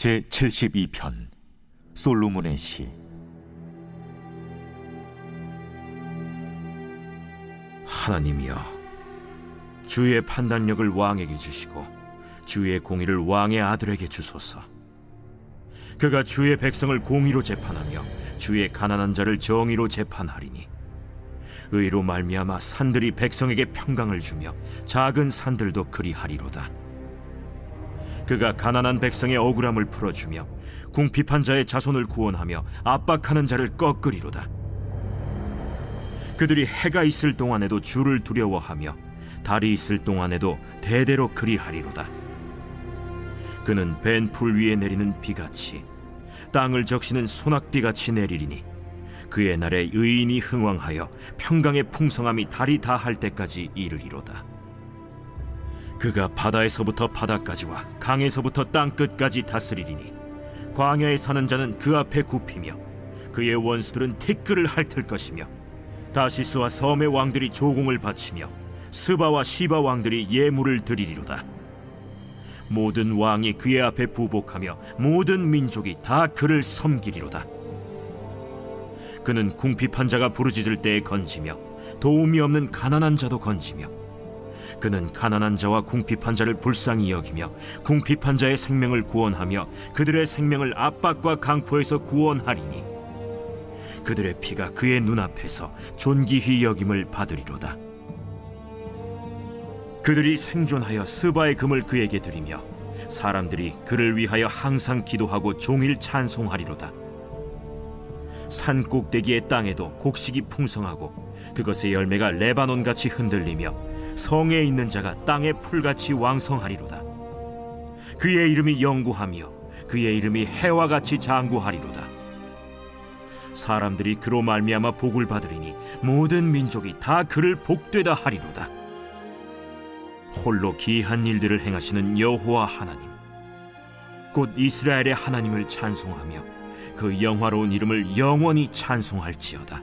제 72편 솔로몬의 시. 하나님이여 주의 판단력을 왕에게 주시고 주의 공의를 왕의 아들에게 주소서. 그가 주의 백성을 공의로 재판하며 주의 가난한 자를 정의로 재판하리니 의로 말미암아 산들이 백성에게 평강을 주며 작은 산들도 그리하리로다 그가 가난한 백성의 억울함을 풀어주며 궁핍한 자의 자손을 구원하며 압박하는 자를 꺾으리로다 그들이 해가 있을 동안에도 주를 두려워하며 달이 있을 동안에도 대대로 그리하리로다. 그는 벤 풀 위에 내리는 비같이 땅을 적시는 소낙비같이 내리리니 그의 날에 의인이 흥왕하여 평강의 풍성함이 달이 다 할 때까지 이르리로다. 그가 바다에서부터 바다까지와 강에서부터 땅 끝까지 다스리리니 광야에 사는 자는 그 앞에 굽히며 그의 원수들은 티끌을 핥을 것이며 다시스와 섬의 왕들이 조공을 바치며 스바와 시바 왕들이 예물을 드리리로다. 모든 왕이 그의 앞에 부복하며 모든 민족이 다 그를 섬기리로다. 그는 궁핍한 자가 부르짖을 때에 건지며 도움이 없는 가난한 자도 건지며 그는 가난한 자와 궁핍한 자를 불쌍히 여기며 궁핍한 자의 생명을 구원하며 그들의 생명을 압박과 강포에서 구원하리니 그들의 피가 그의 눈앞에서 존귀히 여김을 받으리로다. 그들이 생존하여 스바의 금을 그에게 드리며 사람들이 그를 위하여 항상 기도하고 종일 찬송하리로다. 산 꼭대기의 땅에도 곡식이 풍성하고 그것의 열매가 레바논 같이 흔들리며 성에 있는 자가 땅의 풀같이 왕성하리로다. 그의 이름이 영구하며 그의 이름이 해와 같이 장구하리로다. 사람들이 그로 말미암아 복을 받으리니 모든 민족이 다 그를 복되다 하리로다. 홀로 기이한 일들을 행하시는 여호와 하나님, 곧 이스라엘의 하나님을 찬송하며 그 영화로운 이름을 영원히 찬송할지어다.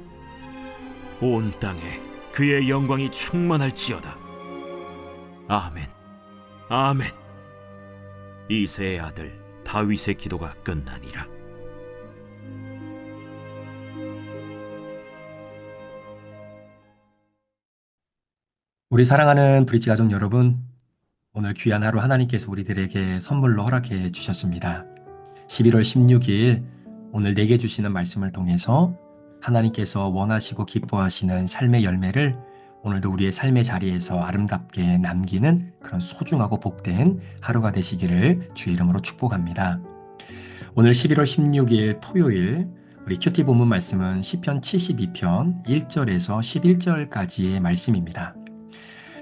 온 땅에 그의 영광이 충만할지어다. 아멘, 아멘. 이세의 아들 다윗의 기도가 끝나니라. 우리 사랑하는 브릿지 가족 여러분, 오늘 귀한 하루 하나님께서 우리들에게 선물로 허락해 주셨습니다. 11월 16일 오늘 내게 주시는 말씀을 통해서 하나님께서 원하시고 기뻐하시는 삶의 열매를 오늘도 우리의 삶의 자리에서 아름답게 남기는 그런 소중하고 복된 하루가 되시기를 주의 이름으로 축복합니다. 오늘 11월 16일 토요일 우리 큐티 본문 말씀은 시편 72편 1절에서 11절까지의 말씀입니다.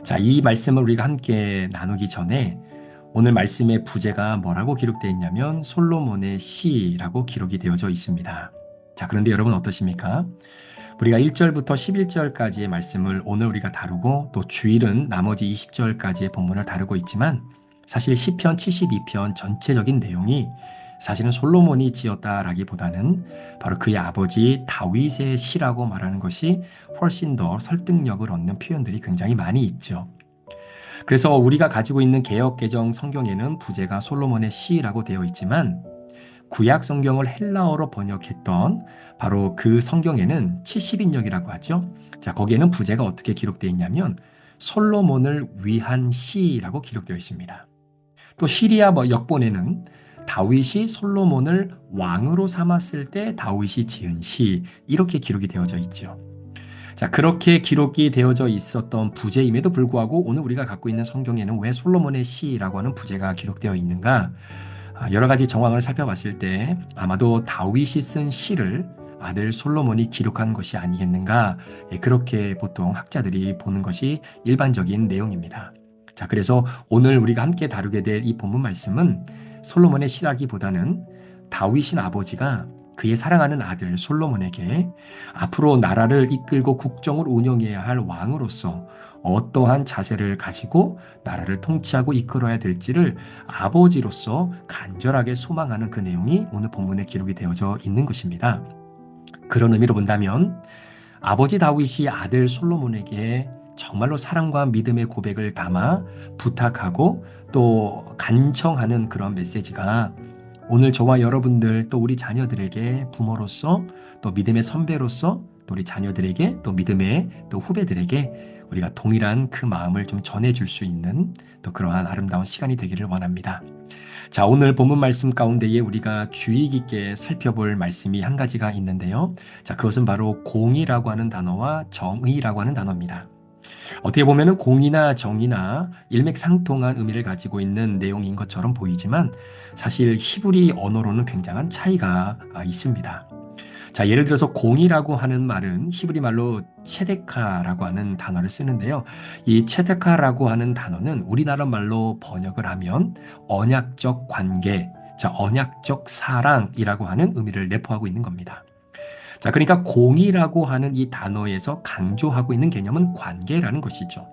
자, 이 말씀을 우리가 함께 나누기 전에 오늘 말씀의 부제가 뭐라고 기록되어 있냐면 솔로몬의 시라고 기록이 되어져 있습니다. 자, 그런데 여러분 어떠십니까? 우리가 1절부터 11절까지의 말씀을 오늘 우리가 다루고 또 주일은 나머지 20절까지의 본문을 다루고 있지만 사실 시편 72편 전체적인 내용이 사실은 솔로몬이 지었다라기보다는 바로 그의 아버지 다윗의 시라고 말하는 것이 훨씬 더 설득력을 얻는 표현들이 굉장히 많이 있죠. 그래서 우리가 가지고 있는 개혁 개정 성경에는 부제가 솔로몬의 시라고 되어 있지만 구약 성경을 헬라어로 번역했던 바로 그 성경에는 70인역이라고 하죠. 자, 거기에는 부제가 어떻게 기록되어 있냐면 솔로몬을 위한 시라고 기록되어 있습니다. 또 시리아 뭐 역본에는 다윗이 솔로몬을 왕으로 삼았을 때 다윗이 지은 시 이렇게 기록이 되어져 있죠. 자, 그렇게 기록이 되어져 있었던 부제임에도 불구하고 오늘 우리가 갖고 있는 성경에는 왜 솔로몬의 시라고 하는 부제가 기록되어 있는가? 아, 여러 가지 정황을 살펴봤을 때 아마도 다윗이 쓴 시를 아들 솔로몬이 기록한 것이 아니겠는가? 예, 그렇게 보통 학자들이 보는 것이 일반적인 내용입니다. 자, 그래서 오늘 우리가 함께 다루게 될 이 본문 말씀은 솔로몬의 시라기보다는 다윗인 아버지가 그의 사랑하는 아들 솔로몬에게 앞으로 나라를 이끌고 국정을 운영해야 할 왕으로서 어떠한 자세를 가지고 나라를 통치하고 이끌어야 될지를 아버지로서 간절하게 소망하는 그 내용이 오늘 본문에 기록이 되어져 있는 것입니다. 그런 의미로 본다면 아버지 다윗이 아들 솔로몬에게 정말로 사랑과 믿음의 고백을 담아 부탁하고 또 간청하는 그런 메시지가 오늘 저와 여러분들 또 우리 자녀들에게 부모로서 또 믿음의 선배로서 또 우리 자녀들에게 또 믿음의 또 후배들에게 우리가 동일한 그 마음을 좀 전해줄 수 있는 또 그러한 아름다운 시간이 되기를 원합니다. 자, 오늘 본문 말씀 가운데에 우리가 주의 깊게 살펴볼 말씀이 한 가지가 있는데요. 자, 그것은 바로 공의라고 하는 단어와 정의라고 하는 단어입니다. 어떻게 보면 공이나 정의나 일맥상통한 의미를 가지고 있는 내용인 것처럼 보이지만 사실 히브리 언어로는 굉장한 차이가 아, 있습니다. 자, 예를 들어서 공이라고 하는 말은 히브리 말로 체데카라고 하는 단어를 쓰는데요. 이 체데카라고 하는 단어는 우리나라 말로 번역을 하면 언약적 관계, 자, 언약적 사랑이라고 하는 의미를 내포하고 있는 겁니다. 자, 그러니까 공이라고 하는 이 단어에서 강조하고 있는 개념은 관계라는 것이죠.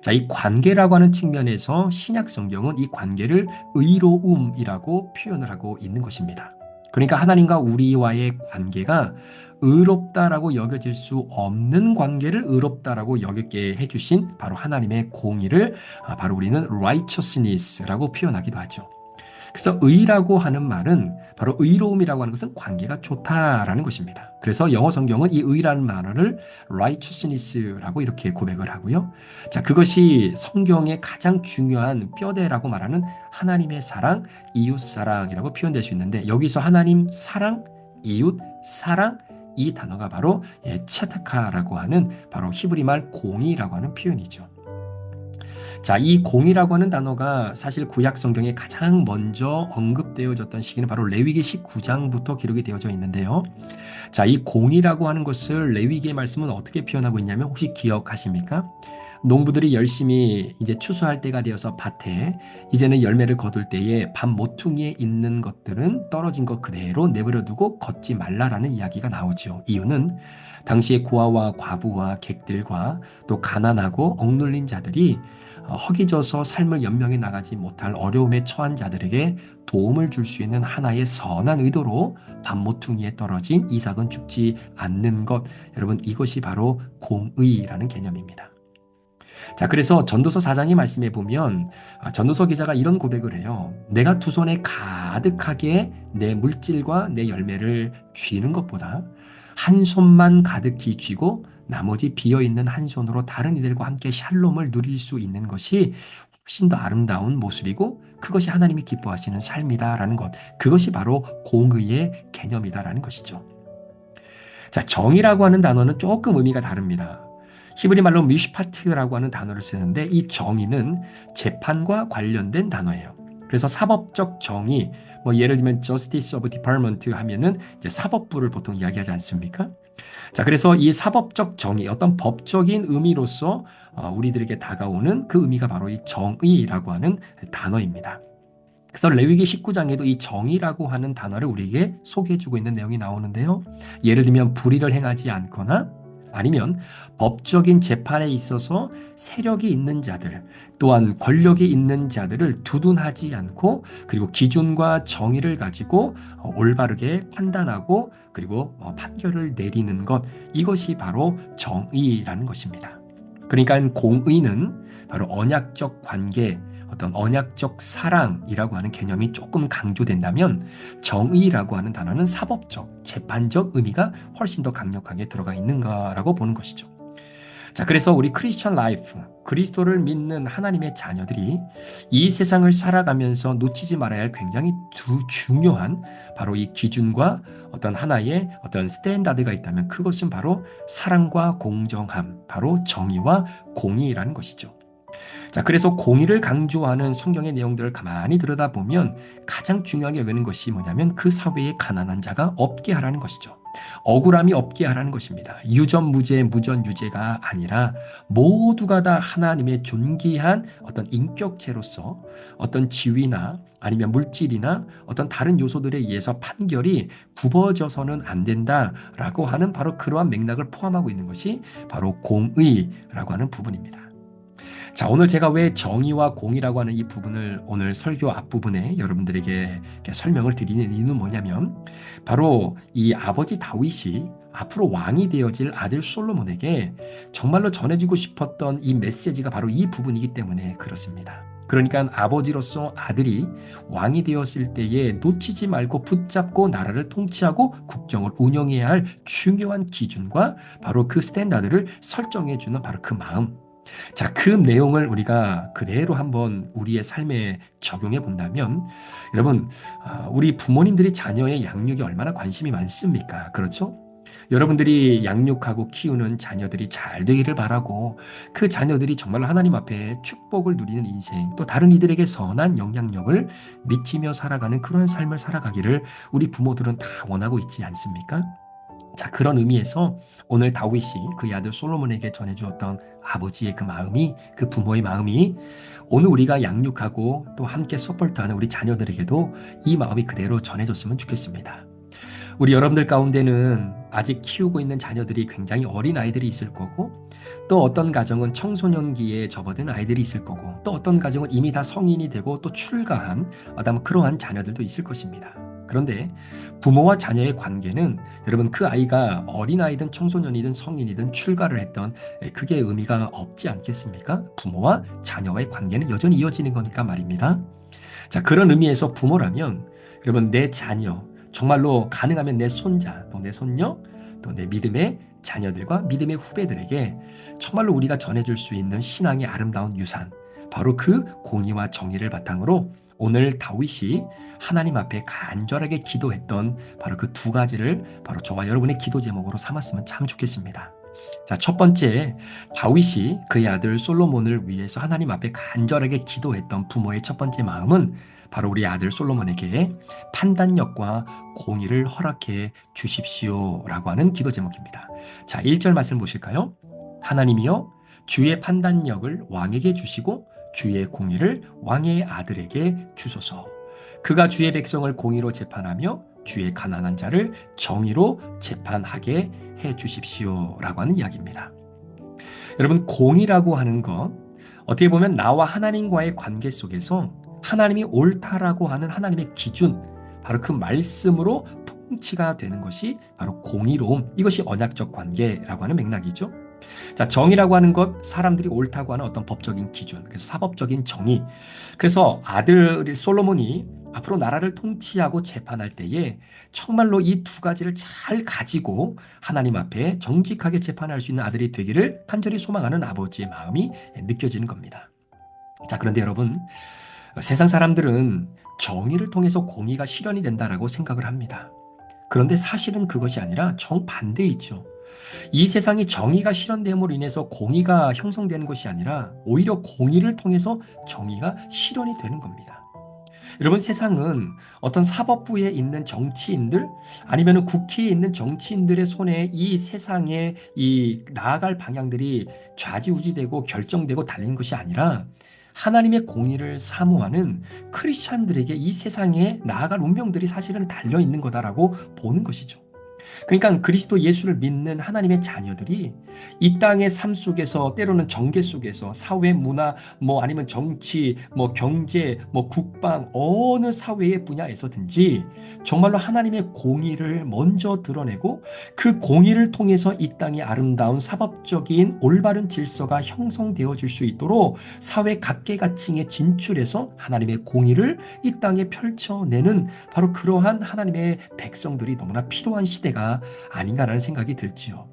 자, 이 관계라고 하는 측면에서 신약 성경은 이 관계를 의로움이라고 표현을 하고 있는 것입니다. 그러니까 하나님과 우리와의 관계가 의롭다라고 여겨질 수 없는 관계를 의롭다라고 여기게 해주신 바로 하나님의 공의를 아, 바로 우리는 righteousness라고 표현하기도 하죠. 그래서 의라고 하는 말은 바로 의로움이라고 하는 것은 관계가 좋다라는 것입니다. 그래서 영어 성경은 이 의라는 말을 righteousness라고 이렇게 고백을 하고요. 자, 그것이 성경의 가장 중요한 뼈대라고 말하는 하나님의 사랑, 이웃 사랑이라고 표현될 수 있는데 여기서 하나님 사랑, 이웃 사랑 이 단어가 바로 예, 체타카라고 하는 바로 히브리 말 공의라고 하는 표현이죠. 자, 이 공이라고 하는 단어가 사실 구약 성경에 가장 먼저 언급되어졌던 시기는 바로 레위기 19장부터 기록이 되어져 있는데요. 자, 이 공이라고 하는 것을 레위기의 말씀은 어떻게 표현하고 있냐면 혹시 기억하십니까? 농부들이 열심히 이제 추수할 때가 되어서 밭에 이제는 열매를 거둘 때에 밭 모퉁이에 있는 것들은 떨어진 것 그대로 내버려 두고 걷지 말라라는 이야기가 나오죠. 이유는 당시에 고아와 과부와 객들과 또 가난하고 억눌린 자들이 어, 허기져서 삶을 연명해 나가지 못할 어려움에 처한 자들에게 도움을 줄 수 있는 하나의 선한 의도로 밤모퉁이에 떨어진 이삭은 죽지 않는 것. 여러분, 이것이 바로 공의라는 개념입니다. 자, 그래서 전도서 4장의 말씀에 보면 아, 전도서 기자가 이런 고백을 해요. 내가 두 손에 가득하게 내 물질과 내 열매를 쥐는 것보다 한 손만 가득히 쥐고 나머지 비어 있는 한 손으로 다른 이들과 함께 샬롬을 누릴 수 있는 것이 훨씬 더 아름다운 모습이고 그것이 하나님이 기뻐하시는 삶이다라는 것. 그것이 바로 공의의 개념이다라는 것이죠. 자, 정의라고 하는 단어는 조금 의미가 다릅니다. 히브리 말로 미슈파트라고 하는 단어를 쓰는데 이 정의는 재판과 관련된 단어예요. 그래서 사법적 정의, 뭐 예를 들면 Justice of Department 하면은 이제 사법부를 보통 이야기하지 않습니까? 자, 그래서 이 사법적 정의, 어떤 법적인 의미로서 어, 우리들에게 다가오는 그 의미가 바로 이 정의라고 하는 단어입니다. 그래서 레위기 19장에도 이 정의라고 하는 단어를 우리에게 소개해주고 있는 내용이 나오는데요. 예를 들면 불의를 행하지 않거나 아니면 법적인 재판에 있어서 세력이 있는 자들, 또한 권력이 있는 자들을 두둔하지 않고 그리고 기준과 정의를 가지고 어, 올바르게 판단하고 그리고 어, 판결을 내리는 것 이것이 바로 정의라는 것입니다. 그러니까 공의는 바로 언약적 관계, 어떤 언약적 사랑이라고 하는 개념이 조금 강조된다면 정의라고 하는 단어는 사법적, 재판적 의미가 훨씬 더 강력하게 들어가 있는가라고 보는 것이죠. 자, 그래서 우리 크리스천 라이프, 그리스도를 믿는 하나님의 자녀들이 이 세상을 살아가면서 놓치지 말아야 할 굉장히 두 중요한 바로 이 기준과 어떤 하나의 어떤 스탠다드가 있다면 그것은 바로 사랑과 공정함, 바로 정의와 공의라는 것이죠. 자, 그래서 공의를 강조하는 성경의 내용들을 가만히 들여다보면 가장 중요하게 여기는 것이 뭐냐면 그 사회에 가난한 자가 없게 하라는 것이죠. 억울함이 없게 하라는 것입니다. 유전무죄, 무전유죄가 아니라 모두가 다 하나님의 존귀한 어떤 인격체로서 어떤 지위나 아니면 물질이나 어떤 다른 요소들에 의해서 판결이 굽어져서는 안 된다라고 하는 바로 그러한 맥락을 포함하고 있는 것이 바로 공의라고 하는 부분입니다. 자, 오늘 제가 왜 정의와 공의라고 하는 이 부분을 오늘 설교 앞부분에 여러분들에게 설명을 드리는 이유는 뭐냐면 바로 이 아버지 다윗이 앞으로 왕이 되어질 아들 솔로몬에게 정말로 전해주고 싶었던 이 메시지가 바로 이 부분이기 때문에 그렇습니다. 그러니까 아버지로서 아들이 왕이 되었을 때에 놓치지 말고 붙잡고 나라를 통치하고 국정을 운영해야 할 중요한 기준과 바로 그 스탠다드를 설정해 주는 바로 그 마음. 자, 그 내용을 우리가 그대로 한번 우리의 삶에 적용해 본다면 여러분, 아, 우리 부모님들이 자녀의 양육에 얼마나 관심이 많습니까? 그렇죠? 여러분들이 양육하고 키우는 자녀들이 잘 되기를 바라고 그 자녀들이 정말로 하나님 앞에 축복을 누리는 인생 또 다른 이들에게 선한 영향력을 미치며 살아가는 그런 삶을 살아가기를 우리 부모들은 다 원하고 있지 않습니까? 자, 그런 의미에서 오늘 다윗이 그의 아들 솔로몬에게 전해주었던 아버지의 그 마음이, 그 부모의 마음이 오늘 우리가 양육하고 또 함께 서포트하는 우리 자녀들에게도 이 마음이 그대로 전해졌으면 좋겠습니다. 우리 여러분들 가운데는 아직 키우고 있는 자녀들이 굉장히 어린 아이들이 있을 거고, 또 어떤 가정은 청소년기에 접어든 아이들이 있을 거고, 또 어떤 가정은 이미 다 성인이 되고 또 출가한, 아담 그러한 자녀들도 있을 것입니다. 그런데 부모와 자녀의 관계는 여러분 그 아이가 어린아이든 청소년이든 성인이든 출가를 했던 그게 의미가 없지 않겠습니까? 부모와 자녀와의 관계는 여전히 이어지는 거니까 말입니다. 자, 그런 의미에서 부모라면 여러분 내 자녀, 정말로 가능하면 내 손자, 또 내 손녀, 또 내 믿음의 자녀들과 믿음의 후배들에게 정말로 우리가 전해줄 수 있는 신앙의 아름다운 유산, 바로 그 공의와 정의를 바탕으로 오늘 다윗이 하나님 앞에 간절하게 기도했던 바로 그 두 가지를 바로 저와 여러분의 기도 제목으로 삼았으면 참 좋겠습니다. 자, 첫 번째, 다윗이 그의 아들 솔로몬을 위해서 하나님 앞에 간절하게 기도했던 부모의 첫 번째 마음은 바로 우리 아들 솔로몬에게 판단력과 공의를 허락해 주십시오 라고 하는 기도 제목입니다. 자, 1절 말씀 보실까요? 하나님이여 주의 판단력을 왕에게 주시고 주의 공의를 왕의 아들에게 주소서. 그가 주의 백성을 공의로 재판하며 주의 가난한 자를 정의로 재판하게 해 주십시오라고 하는 이야기입니다. 여러분 공의라고 하는 것 어떻게 보면 나와 하나님과의 관계 속에서 하나님이 옳다라고 하는 하나님의 기준 바로 그 말씀으로 통치가 되는 것이 바로 공의로움 이것이 언약적 관계라고 하는 맥락이죠. 자, 정의라고 하는 것, 사람들이 옳다고 하는 어떤 법적인 기준, 그래서 사법적인 정의. 그래서 아들 솔로몬이 앞으로 나라를 통치하고 재판할 때에 정말로 이 두 가지를 잘 가지고 하나님 앞에 정직하게 재판할 수 있는 아들이 되기를 간절히 소망하는 아버지의 마음이 느껴지는 겁니다. 자, 그런데 여러분, 세상 사람들은 정의를 통해서 공의가 실현이 된다라고 생각을 합니다. 그런데 사실은 그것이 아니라 정반대이죠. 이 세상이 정의가 실현됨으로 인해서 공의가 형성되는 것이 아니라 오히려 공의를 통해서 정의가 실현이 되는 겁니다. 여러분 세상은 어떤 사법부에 있는 정치인들 아니면 국회에 있는 정치인들의 손에 이 세상의 이 나아갈 방향들이 좌지우지되고 결정되고 달린 것이 아니라 하나님의 공의를 사모하는 크리스찬들에게 이 세상에 나아갈 운명들이 사실은 달려 있는 거다라고 보는 것이죠. 그러니까 그리스도 예수를 믿는 하나님의 자녀들이 이 땅의 삶 속에서 때로는 정계 속에서 사회 문화 뭐 아니면 정치 뭐 경제 뭐 국방 어느 사회의 분야에서든지 정말로 하나님의 공의를 먼저 드러내고 그 공의를 통해서 이 땅의 아름다운 사법적인 올바른 질서가 형성되어질 수 있도록 사회 각계각층에 진출해서 하나님의 공의를 이 땅에 펼쳐내는 바로 그러한 하나님의 백성들이 너무나 필요한 시대가 아닌가라는 생각이 들지요.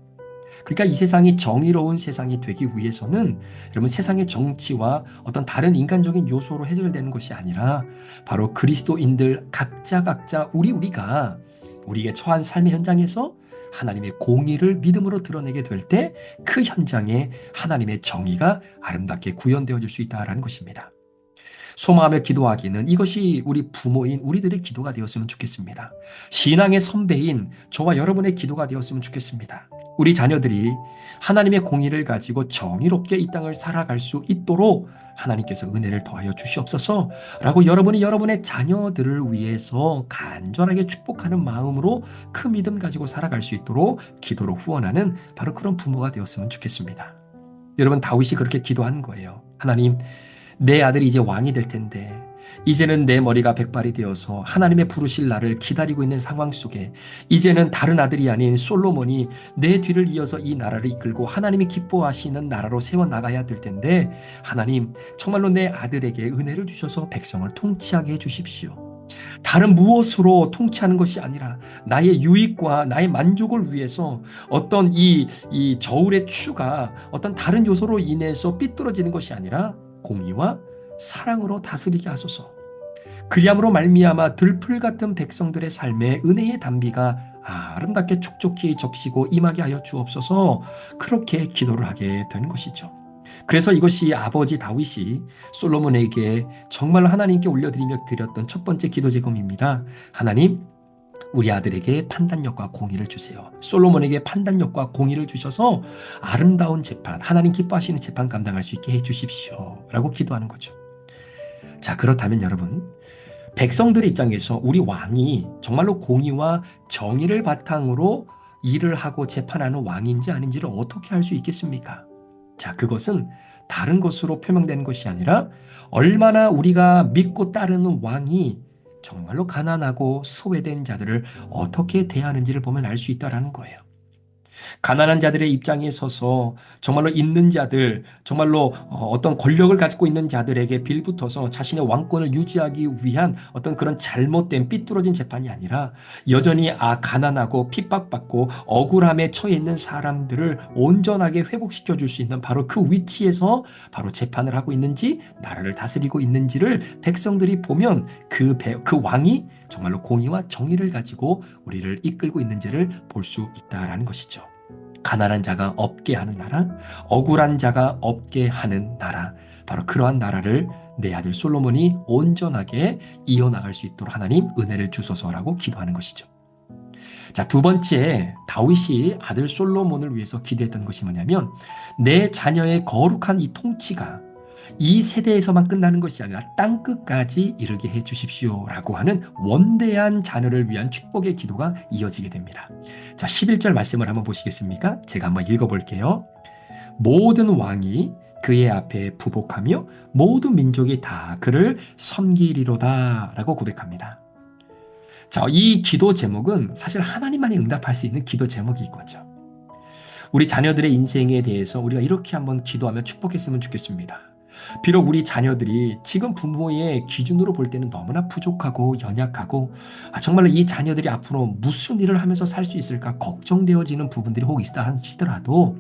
그러니까 이 세상이 정의로운 세상이 되기 위해서는 여러분 세상의 정치와 어떤 다른 인간적인 요소로 해결되는 것이 아니라 바로 그리스도인들 각자 각자 우리 우리가 우리에게 처한 삶의 현장에서 하나님의 공의를 믿음으로 드러내게 될 때 그 현장에 하나님의 정의가 아름답게 구현되어질 수 있다라는 것입니다. 소망하며 기도하기는 이것이 우리 부모인 우리들의 기도가 되었으면 좋겠습니다. 신앙의 선배인 저와 여러분의 기도가 되었으면 좋겠습니다. 우리 자녀들이 하나님의 공의를 가지고 정의롭게 이 땅을 살아갈 수 있도록 하나님께서 은혜를 더하여 주시옵소서 라고 여러분이 여러분의 자녀들을 위해서 간절하게 축복하는 마음으로 그 믿음 가지고 살아갈 수 있도록 기도로 후원하는 바로 그런 부모가 되었으면 좋겠습니다. 여러분 다윗이 그렇게 기도한 거예요. 하나님 내 아들이 이제 왕이 될 텐데 이제는 내 머리가 백발이 되어서 하나님의 부르실 나를 기다리고 있는 상황 속에 이제는 다른 아들이 아닌 솔로몬이 내 뒤를 이어서 이 나라를 이끌고 하나님이 기뻐하시는 나라로 세워 나가야 될 텐데 하나님 정말로 내 아들에게 은혜를 주셔서 백성을 통치하게 해 주십시오. 다른 무엇으로 통치하는 것이 아니라 나의 유익과 나의 만족을 위해서 어떤 이, 이 저울의 추가 어떤 다른 요소로 인해서 삐뚤어지는 것이 아니라 공의와 사랑으로 다스리게 하소서. 그리함으로 말미암아 들풀 같은 백성들의 삶에 은혜의 단비가 아름답게 촉촉히 적시고 임하게 하여 주옵소서 그렇게 기도를 하게 된 것이죠. 그래서 이것이 아버지 다윗이 솔로몬에게 정말 하나님께 올려드리며 드렸던 첫 번째 기도 제금입니다. 하나님, 우리 아들에게 판단력과 공의를 주세요. 솔로몬에게 판단력과 공의를 주셔서 아름다운 재판, 하나님 기뻐하시는 재판 감당할 수 있게 해 주십시오. 라고 기도하는 거죠. 자, 그렇다면 여러분, 백성들의 입장에서 우리 왕이 정말로 공의와 정의를 바탕으로 일을 하고 재판하는 왕인지 아닌지를 어떻게 알 수 있겠습니까? 자, 그것은 다른 것으로 표명되는 것이 아니라 얼마나 우리가 믿고 따르는 왕이 정말로 가난하고 소외된 자들을 어떻게 대하는지를 보면 알 수 있다라는 거예요. 가난한 자들의 입장에 서서 정말로 있는 자들, 정말로 어, 어떤 권력을 가지고 있는 자들에게 빌붙어서 자신의 왕권을 유지하기 위한 어떤 그런 잘못된 삐뚤어진 재판이 아니라 여전히 아 가난하고 핍박받고 억울함에 처해 있는 사람들을 온전하게 회복시켜 줄 수 있는 바로 그 위치에서 바로 재판을 하고 있는지 나라를 다스리고 있는지를 백성들이 보면 그, 배, 그 왕이 정말로 공의와 정의를 가지고 우리를 이끌고 있는지를 볼 수 있다라는 것이죠. 가난한 자가 없게 하는 나라, 억울한 자가 없게 하는 나라, 바로 그러한 나라를 내 아들 솔로몬이 온전하게 이어나갈 수 있도록 하나님 은혜를 주소서라고 기도하는 것이죠. 자, 두 번째, 다윗이 아들 솔로몬을 위해서 기도했던 것이 뭐냐면, 내 자녀의 거룩한 이 통치가 이 세대에서만 끝나는 것이 아니라 땅 끝까지 이르게 해 주십시오라고 하는 원대한 자녀를 위한 축복의 기도가 이어지게 됩니다. 자, 11절 말씀을 한번 보시겠습니까? 제가 한번 읽어 볼게요. 모든 왕이 그의 앞에 부복하며 모든 민족이 다 그를 섬기리로다라고 고백합니다. 자, 이 기도 제목은 사실 하나님만이 응답할 수 있는 기도 제목이 있거죠. 우리 자녀들의 인생에 대해서 우리가 이렇게 한번 기도하며 축복했으면 좋겠습니다. 비록 우리 자녀들이 지금 부모의 기준으로 볼 때는 너무나 부족하고 연약하고 아, 정말로 이 자녀들이 앞으로 무슨 일을 하면서 살 수 있을까 걱정되어지는 부분들이 혹 있다 하시더라도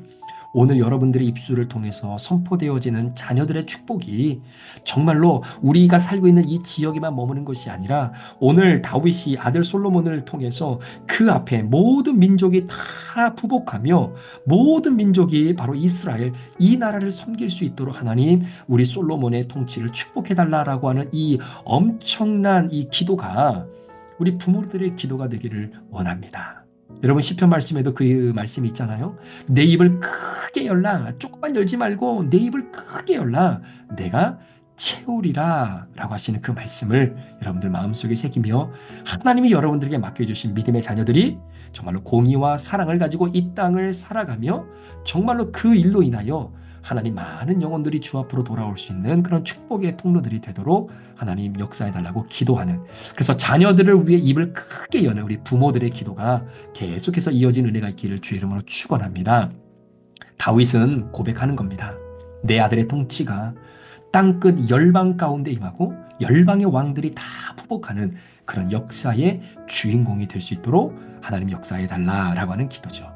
오늘 여러분들의 입술을 통해서 선포되어지는 자녀들의 축복이 정말로 우리가 살고 있는 이 지역에만 머무는 것이 아니라 오늘 다윗이 아들 솔로몬을 통해서 그 앞에 모든 민족이 다 부복하며 모든 민족이 바로 이스라엘 이 나라를 섬길 수 있도록 하나님 우리 솔로몬의 통치를 축복해 달라라고 하는 이 엄청난 이 기도가 우리 부모들의 기도가 되기를 원합니다. 여러분 시편 말씀에도 그 말씀이 있잖아요. 내 입을 크게 열라. 조금만 열지 말고 내 입을 크게 열라. 내가 채우리라 라고 하시는 그 말씀을 여러분들 마음속에 새기며 하나님이 여러분들에게 맡겨 주신 믿음의 자녀들이 정말로 공의와 사랑을 가지고 이 땅을 살아가며 정말로 그 일로 인하여 하나님 많은 영혼들이 주 앞으로 돌아올 수 있는 그런 축복의 통로들이 되도록 하나님 역사해 달라고 기도하는 그래서 자녀들을 위해 입을 크게 여는 우리 부모들의 기도가 계속해서 이어진 은혜가 있기를 주의 이름으로 축원합니다. 다윗은 고백하는 겁니다. 내 아들의 통치가 땅끝 열방 가운데 임하고 열방의 왕들이 다 부복하는 그런 역사의 주인공이 될 수 있도록 하나님 역사해 달라라고 하는 기도죠.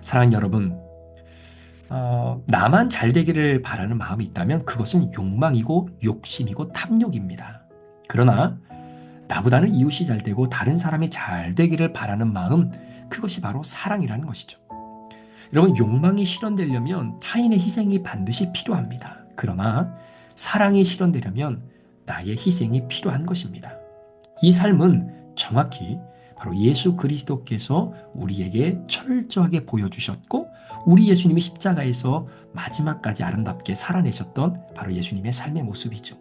사랑하는 여러분, 어, 나만 잘 되기를 바라는 마음이 있다면 그것은 욕망이고 욕심이고 탐욕입니다. 그러나 나보다는 이웃이 잘 되고 다른 사람이 잘 되기를 바라는 마음, 그것이 바로 사랑이라는 것이죠. 여러분, 욕망이 실현되려면 타인의 희생이 반드시 필요합니다. 그러나 사랑이 실현되려면 나의 희생이 필요한 것입니다. 이 삶은 정확히 바로 예수 그리스도께서 우리에게 철저하게 보여주셨고 우리 예수님이 십자가에서 마지막까지 아름답게 살아내셨던 바로 예수님의 삶의 모습이죠.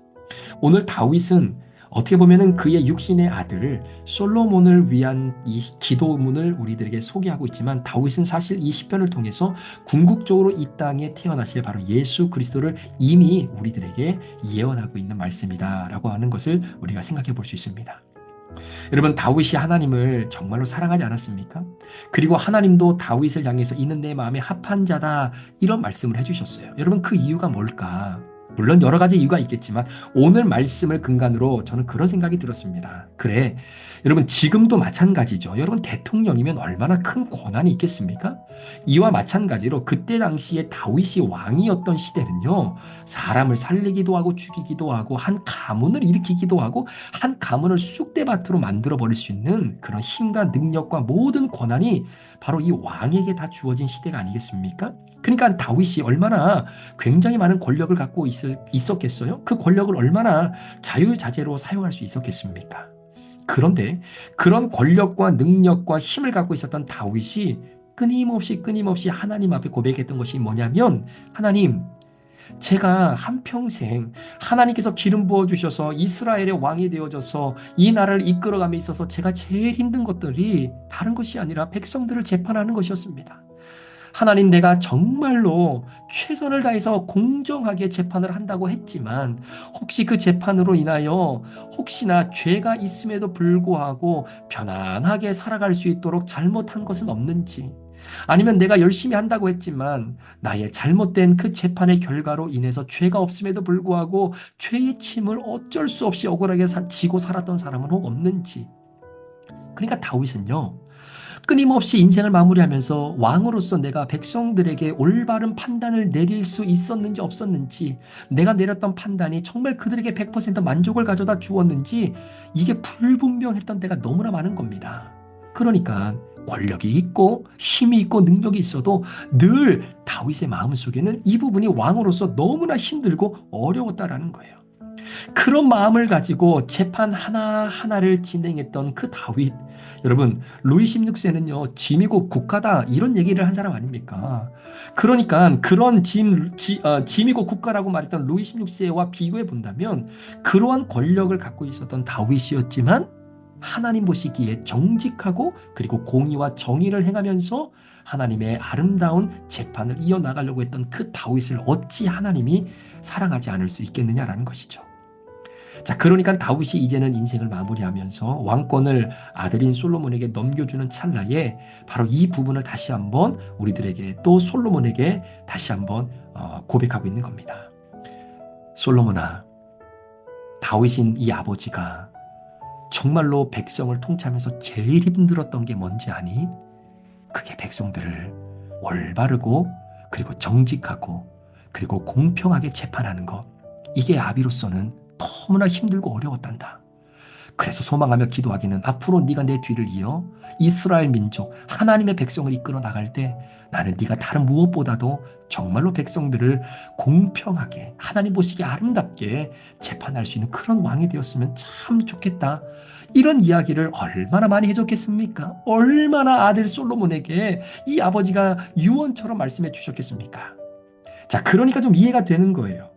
오늘 다윗은 어떻게 보면은 그의 육신의 아들 솔로몬을 위한 이 기도문을 우리들에게 소개하고 있지만 다윗은 사실 이 시편을 통해서 궁극적으로 이 땅에 태어나실 바로 예수 그리스도를 이미 우리들에게 예언하고 있는 말씀이다라고 하는 것을 우리가 생각해 볼 수 있습니다. 여러분 다윗이 하나님을 정말로 사랑하지 않았습니까? 그리고 하나님도 다윗을 향해서 이는 내 마음에 합한 자다 이런 말씀을 해주셨어요. 여러분 그 이유가 뭘까? 물론 여러 가지 이유가 있겠지만 오늘 말씀을 근간으로 저는 그런 생각이 들었습니다. 그래, 여러분 지금도 마찬가지죠. 여러분 대통령이면 얼마나 큰 권한이 있겠습니까? 이와 마찬가지로 그때 당시에 다윗이 왕이었던 시대는요, 사람을 살리기도 하고 죽이기도 하고 한 가문을 일으키기도 하고 한 가문을 쑥대밭으로 만들어 버릴 수 있는 그런 힘과 능력과 모든 권한이 바로 이 왕에게 다 주어진 시대가 아니겠습니까? 그러니까 다윗이 얼마나 굉장히 많은 권력을 갖고 있, 있었겠어요? 그 권력을 얼마나 자유자재로 사용할 수 있었겠습니까? 그런데 그런 권력과 능력과 힘을 갖고 있었던 다윗이 끊임없이 끊임없이 하나님 앞에 고백했던 것이 뭐냐면 하나님 제가 한평생 하나님께서 기름 부어 주셔서 이스라엘의 왕이 되어져서 이 나라를 이끌어감에 있어서 제가 제일 힘든 것들이 다른 것이 아니라 백성들을 재판하는 것이었습니다. 하나님 내가 정말로 최선을 다해서 공정하게 재판을 한다고 했지만 혹시 그 재판으로 인하여 혹시나 죄가 있음에도 불구하고 편안하게 살아갈 수 있도록 잘못한 것은 없는지 아니면 내가 열심히 한다고 했지만 나의 잘못된 그 재판의 결과로 인해서 죄가 없음에도 불구하고 죄의 침을 어쩔 수 없이 억울하게 사- 지고 살았던 사람은 혹 없는지. 그러니까 다윗은요 끊임없이 인생을 마무리하면서 왕으로서 내가 백성들에게 올바른 판단을 내릴 수 있었는지 없었는지 내가 내렸던 판단이 정말 그들에게 100% 만족을 가져다 주었는지 이게 불분명했던 때가 너무나 많은 겁니다. 그러니까 권력이 있고 힘이 있고 능력이 있어도 늘 다윗의 마음 속에는 이 부분이 왕으로서 너무나 힘들고 어려웠다라는 거예요. 그런 마음을 가지고 재판 하나하나를 진행했던 그 다윗. 여러분, 루이 16세는요, 짐이고 국가다. 이런 얘기를 한 사람 아닙니까? 그러니까 그런 짐, 지, 어, 짐이고 국가라고 말했던 루이 16세와 비교해 본다면 그러한 권력을 갖고 있었던 다윗이었지만 하나님 보시기에 정직하고 그리고 공의와 정의를 행하면서 하나님의 아름다운 재판을 이어나가려고 했던 그 다윗을 어찌 하나님이 사랑하지 않을 수 있겠느냐라는 것이죠. 자, 그러니까 다윗이 이제는 인생을 마무리하면서 왕권을 아들인 솔로몬에게 넘겨주는 찰나에 바로 이 부분을 다시 한번 우리들에게 또 솔로몬에게 다시 한번 어, 고백하고 있는 겁니다. 솔로몬아, 다윗인 이 아버지가 정말로 백성을 통치하면서 제일 힘들었던 게 뭔지 아니? 그게 백성들을 올바르고 그리고 정직하고 그리고 공평하게 재판하는 것. 이게 아비로서는 너무나 힘들고 어려웠단다. 그래서 소망하며 기도하기는 앞으로 네가 내 뒤를 이어 이스라엘 민족 하나님의 백성을 이끌어 나갈 때 나는 네가 다른 무엇보다도 정말로 백성들을 공평하게 하나님 보시기에 아름답게 재판할 수 있는 그런 왕이 되었으면 참 좋겠다. 이런 이야기를 얼마나 많이 해줬겠습니까? 얼마나 아들 솔로몬에게 이 아버지가 유언처럼 말씀해 주셨겠습니까? 자, 그러니까 좀 이해가 되는 거예요.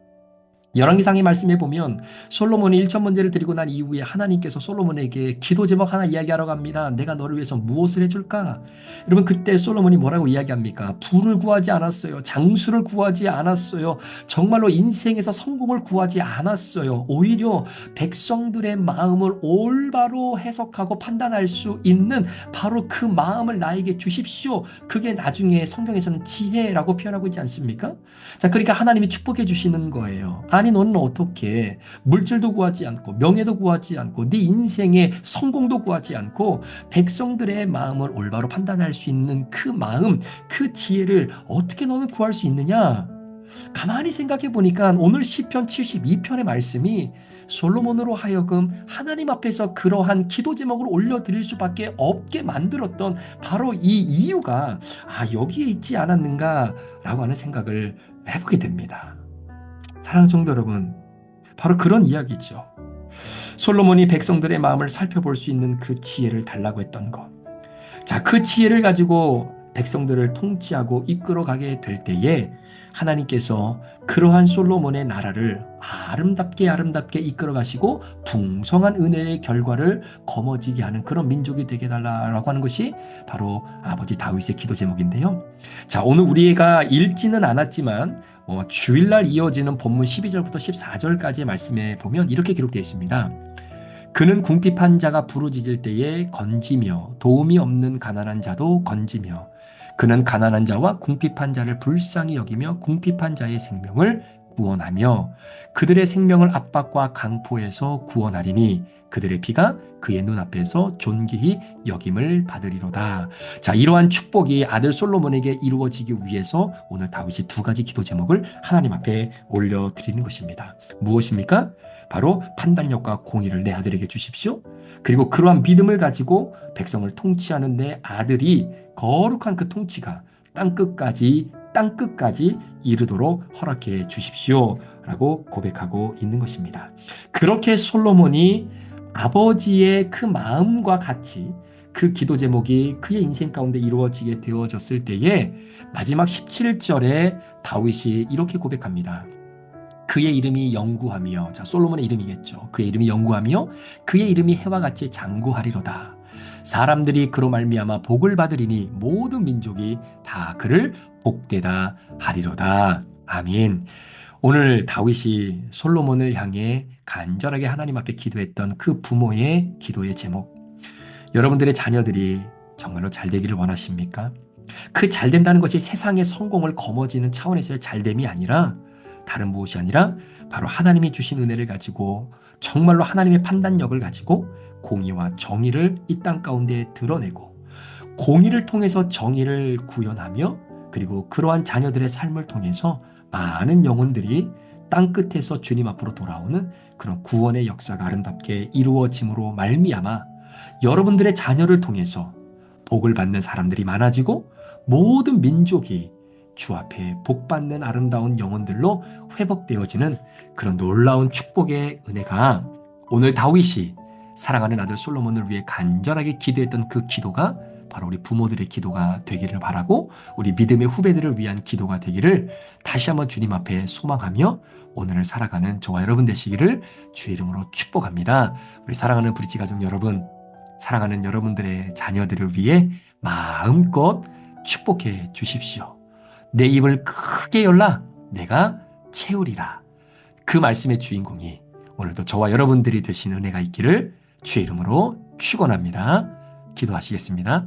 열왕기상의 말씀에 보면 솔로몬이 일천 번제를 드리고 난 이후에 하나님께서 솔로몬에게 기도 제목 하나 이야기하러 갑니다. 내가 너를 위해서 무엇을 해줄까? 여러분 그때 솔로몬이 뭐라고 이야기합니까? 부를 구하지 않았어요. 장수를 구하지 않았어요. 정말로 인생에서 성공을 구하지 않았어요. 오히려 백성들의 마음을 올바로 해석하고 판단할 수 있는 바로 그 마음을 나에게 주십시오. 그게 나중에 성경에서는 지혜라고 표현하고 있지 않습니까? 자, 그러니까 하나님이 축복해 주시는 거예요. 아니 너는 어떻게 물질도 구하지 않고 명예도 구하지 않고 네 인생의 성공도 구하지 않고 백성들의 마음을 올바로 판단할 수 있는 그 마음, 그 지혜를 어떻게 너는 구할 수 있느냐? 가만히 생각해 보니까 오늘 시편 72편의 말씀이 솔로몬으로 하여금 하나님 앞에서 그러한 기도 제목을 올려드릴 수밖에 없게 만들었던 바로 이 이유가 아 여기에 있지 않았는가라고 하는 생각을 해보게 됩니다. 사랑하는 성도 여러분, 바로 그런 이야기죠. 솔로몬이 백성들의 마음을 살펴볼 수 있는 그 지혜를 달라고 했던 것. 자, 그 지혜를 가지고 백성들을 통치하고 이끌어가게 될 때에 하나님께서 그러한 솔로몬의 나라를 아름답게 아름답게 이끌어 가시고 풍성한 은혜의 결과를 거머쥐게 하는 그런 민족이 되게 달라라고 하는 것이 바로 아버지 다윗의 기도 제목인데요. 자, 오늘 우리가 읽지는 않았지만 어, 주일날 이어지는 본문 12절부터 14절까지의 말씀에 보면 이렇게 기록되어 있습니다. 그는 궁핍한 자가 부르짖을 때에 건지며 도움이 없는 가난한 자도 건지며 그는 가난한 자와 궁핍한 자를 불쌍히 여기며 궁핍한 자의 생명을 구원하며 그들의 생명을 압박과 강포에서 구원하리니 그들의 피가 그의 눈앞에서 존귀히 여김을 받으리로다. 자, 이러한 축복이 아들 솔로몬에게 이루어지기 위해서 오늘 다윗이 두 가지 기도 제목을 하나님 앞에 올려드리는 것입니다. 무엇입니까? 바로 판단력과 공의를 내 아들에게 주십시오. 그리고 그러한 믿음을 가지고 백성을 통치하는 내 아들이 거룩한 그 통치가 땅끝까지 땅끝까지 이르도록 허락해 주십시오. 라고 고백하고 있는 것입니다. 그렇게 솔로몬이 아버지의 그 마음과 같이 그 기도 제목이 그의 인생 가운데 이루어지게 되어졌을 때에 마지막 17절에 다윗이 이렇게 고백합니다. 그의 이름이 영구하며 자 솔로몬의 이름이겠죠. 그의 이름이 영구하며 그의 이름이 해와 같이 장구하리로다. 사람들이 그로 말미암아 복을 받으리니 모든 민족이 다 그를 복되다 하리로다. 아멘. 오늘 다윗이 솔로몬을 향해 간절하게 하나님 앞에 기도했던 그 부모의 기도의 제목. 여러분들의 자녀들이 정말로 잘 되기를 원하십니까? 그 잘 된다는 것이 세상의 성공을 거머쥐는 차원에서의 잘됨이 아니라 다른 무엇이 아니라 바로 하나님이 주신 은혜를 가지고 정말로 하나님의 판단력을 가지고 공의와 정의를 이 땅 가운데 드러내고 공의를 통해서 정의를 구현하며 그리고 그러한 자녀들의 삶을 통해서 많은 영혼들이 땅 끝에서 주님 앞으로 돌아오는 그런 구원의 역사가 아름답게 이루어짐으로 말미암아 여러분들의 자녀를 통해서 복을 받는 사람들이 많아지고 모든 민족이 주 앞에 복 받는 아름다운 영혼들로 회복되어지는 그런 놀라운 축복의 은혜가 오늘 다윗이 사랑하는 아들 솔로몬을 위해 간절하게 기도했던 그 기도가 바로 우리 부모들의 기도가 되기를 바라고 우리 믿음의 후배들을 위한 기도가 되기를 다시 한번 주님 앞에 소망하며 오늘을 살아가는 저와 여러분 되시기를 주의 이름으로 축복합니다. 우리 사랑하는 브리지 가족 여러분, 사랑하는 여러분들의 자녀들을 위해 마음껏 축복해 주십시오. 내 입을 크게 열라 내가 채우리라. 그 말씀의 주인공이 오늘도 저와 여러분들이 되신 은혜가 있기를 주의 이름으로 축원합니다. 기도하시겠습니다.